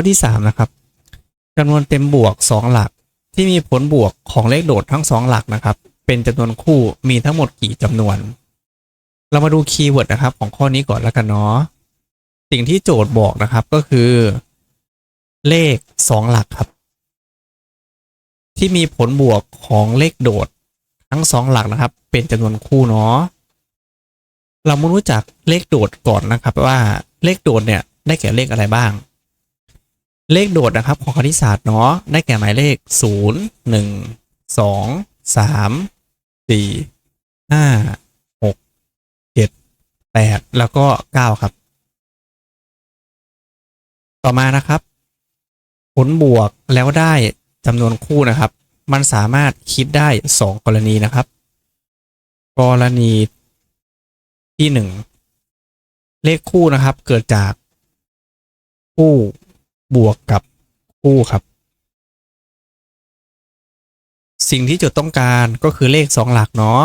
ข้อที่ 3 นะครับจำนวนเต็มบวก 2 หลัก ที่มีผลบวกของเลขโดดทั้ง 2 หลักนะครับ เป็นจำนวนคู่มีทั้งหมดกี่จำนวน เรามาดูคีย์เวิร์ดนะครับ ของข้อนี้ก่อนแล้วกันเนาะสิ่งที่โจทย์บอกนะครับก็คือ เลข 2 หลักครับ ที่มีผลบวกของเลขโดดทั้ง 2 หลักนะครับ เป็นจำนวนคู่เนาะเรามารู้จักเลขโดดก่อนนะครับว่าเลขโดดเนี่ยได้แก่เลขอะไรบ้าง เลขโดดนะครับของคณิตศาสตร์เนาะได้แก่หมายเลข 0 1 2 3 4 5 6 7 8 แล้วก็ 9 ครับ ต่อมานะครับ ผลบวกแล้วได้จำนวนคู่นะครับ มันสามารถคิดได้ 2 กรณีนะครับ กรณีที่ 1 เลขคู่นะครับเกิดจากคู่ บวกกับคู่ครับ สิ่งที่จทย์ต้องการก็คือเลข 2 หลักเนาะ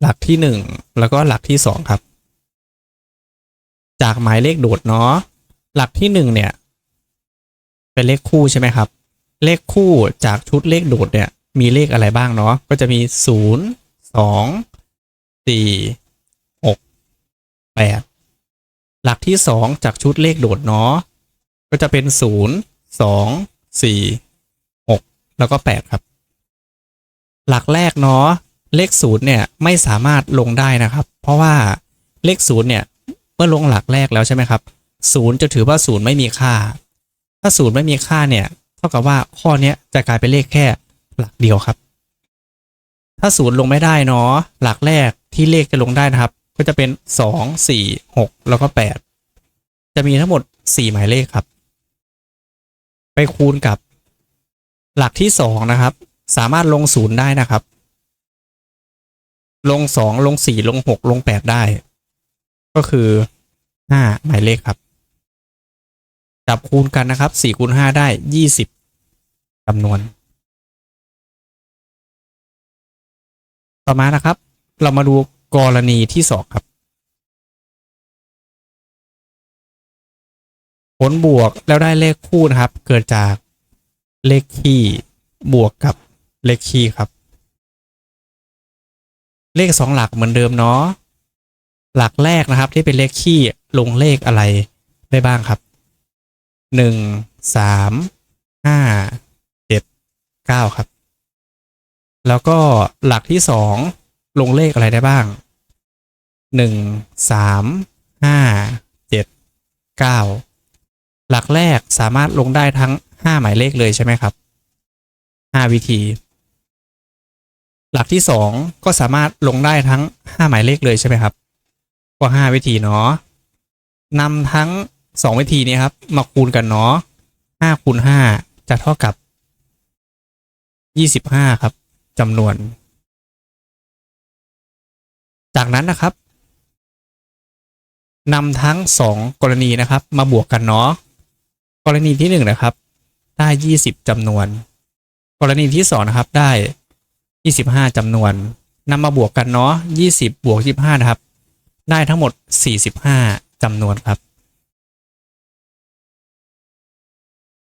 หลักที่ 1 แล้วก็หลักที่ 2 ครับ จากหมายเลขโดดเนาะหลักที่ 1 เนี่ย เป็นเลขคู่ใช่ไหมครับ เลขคู่จากชุดเลขโดดเนี่ยมีเลขอะไรบ้างเนาะก็จะมี 0 2 4 6 8 หลักที่ 2 จากชุดเลขโดดเนาะ ก็จะเป็น0 2 4 6แล้วก็8ครับ หลักแรกเนาะเลข0เนี่ยไม่สามารถลงได้นะครับ เพราะว่าเลข0เนี่ยเมื่อลงหลักแรกแล้วใช่ไหมครับ0จะถือว่า0ไม่มีค่า ถ้า0ไม่มีค่าเนี่ยเท่ากับว่าข้อเนี้ยจะกลายเป็นเลขแค่หลักเดียวครับ ถ้า0ลงไม่ได้เนาะหลักแรกที่เลขจะลงได้นะครับ ก็จะเป็น 2 4 6 แล้วก็ 8 จะมีทั้งหมด 4 หมายเลขครับ ไปคูณกับหลักที่2นะครับ สามารถลง0ได้นะครับ ลง2ลง4ลง6ลง8ได้ ก็คือ5หมายเลขครับ จับคูณกันนะครับ4คูณ5ได้20จำนวนต่อมานะครับ เรามาดูกรณีที่2ครับ ผลบวกแล้วได้เลขคู่นะครับ เกิดจากเลขคี่บวกกับเลขคี่ครับ เลขสองหลักเหมือนเดิมเนาะหลักแรกนะครับ ที่เป็นเลขคี่ลงเลขอะไรได้บ้างครับหนึ่งสามห้าเจ็ดเก้าครับ แล้วก็หลักที่สองลงเลขอะไรได้บ้างหนึ่งสามห้าเจ็ดเก้า หลักแรกสามารถลงได้ทั้งห้าหมายเลขเลยใช่ไหมครับห้าวิธี หลักที่สองก็สามารถลงได้ทั้งห้าหมายเลขเลยใช่ไหมครับ ก็ห้าวิธีเนาะนำทั้งสองวิธีนี้ครับ มาคูณกันเนาะห้าคูณห้าจะเท่ากับยี่สิบห้าครับจำนวน จากนั้นนะครับนำทั้งสองกรณีนะครับ มาบวกกันเนาะ กรณีที่หนึ่งนะครับ ได้ยี่สิบจำนวน กรณีที่สองนะครับ ได้ยี่สิบห้าจำนวนนำมาบวกกันเนาะยี่สิบบวกยี่สิบห้านะครับ ได้ทั้งหมดสี่สิบห้าจำนวนครับ